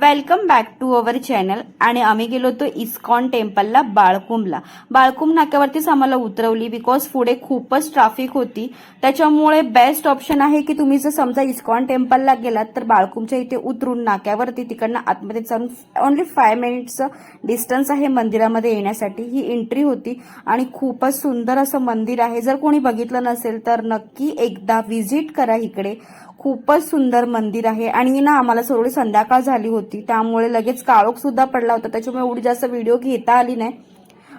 Welcome back to our channel. आणि आम्ही गेलो होतो इस्कॉन टेम्पलला बाळकुमला बाळकुम नाक्यावरतीच आम्हाला उतरवली बिकॉज पुढे खूपच ट्रॅफिक होती. त्याच्यामुळे बेस्ट ऑप्शन आहे की तुम्ही जर समजा इस्कॉन टेम्पलला गेलात तर बाळकुमच्या इथे उतरून नाक्यावरती तिकडनं आतमध्ये चालून ओनली फाय मिनिट्सचं डिस्टन्स आहे मंदिरामध्ये येण्यासाठी. ही एंट्री होती. आणि खूपच सुंदर असं मंदिर आहे. जर कोणी बघितलं नसेल तर नक्की एकदा व्हिजिट करा इकडे. खूपच सुंदर मंदिर आहे. आणि ना आम्हाला थोडी संध्याकाळ झाली होती. त्यामुळे लगेच काळोख सुद्धा पडला होता. त्याच्यामुळे एवढी जास्त व्हिडिओ घेता आली नाही.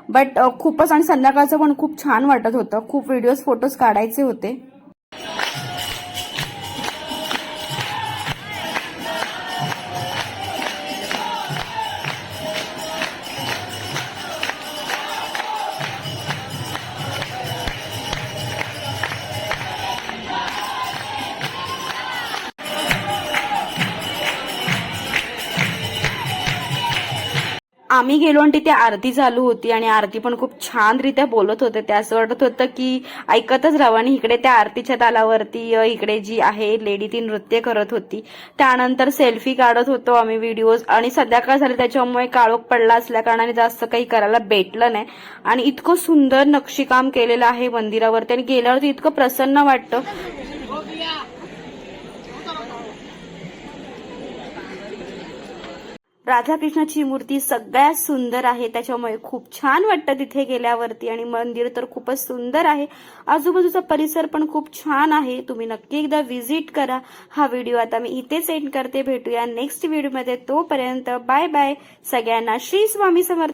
बट खूपच आणि संध्याकाळचं पण खूप छान वाटत होतं. खूप व्हिडिओज फोटोज काढायचे होते. आम्ही गेलो आणि तिथे आरती चालू होती आणि आरती पण खूप छानरित्या बोलत होते. ते असं वाटत होतं की ऐकतच राहावं आणि इकडे त्या आरतीच्या तालावरती इकडे जी आहे लेडी ती नृत्य करत होती. त्यानंतर सेल्फी काढत होतो आम्ही व्हिडिओज आणि संध्याकाळ झाली त्याच्यामुळे काळोख पडला असल्या कारणाने जास्त काही करायला भेटलं नाही. आणि इतकं सुंदर नक्षीकाम केलेलं आहे मंदिरावरती आणि गेल्यावरती इतकं प्रसन्न वाटतं. राधाकृष्णाची मूर्ती सगळ्यात सुंदर आहे. त्याच्यामुळे खूप छान वाटतं तिथे गेल्यावरती आणि मंदिर तर खूपच सुंदर आहे. आजूबाजूचा परिसर पण खूप छान आहे. तुम्ही नक्की एकदा व्हिजिट करा. हा व्हिडिओ आता मी इथेच एंड करते. भेटूया नेक्स्ट व्हिडिओमध्ये तोपर्यंत बाय बाय. सगळ्यांना श्री स्वामी समर्थ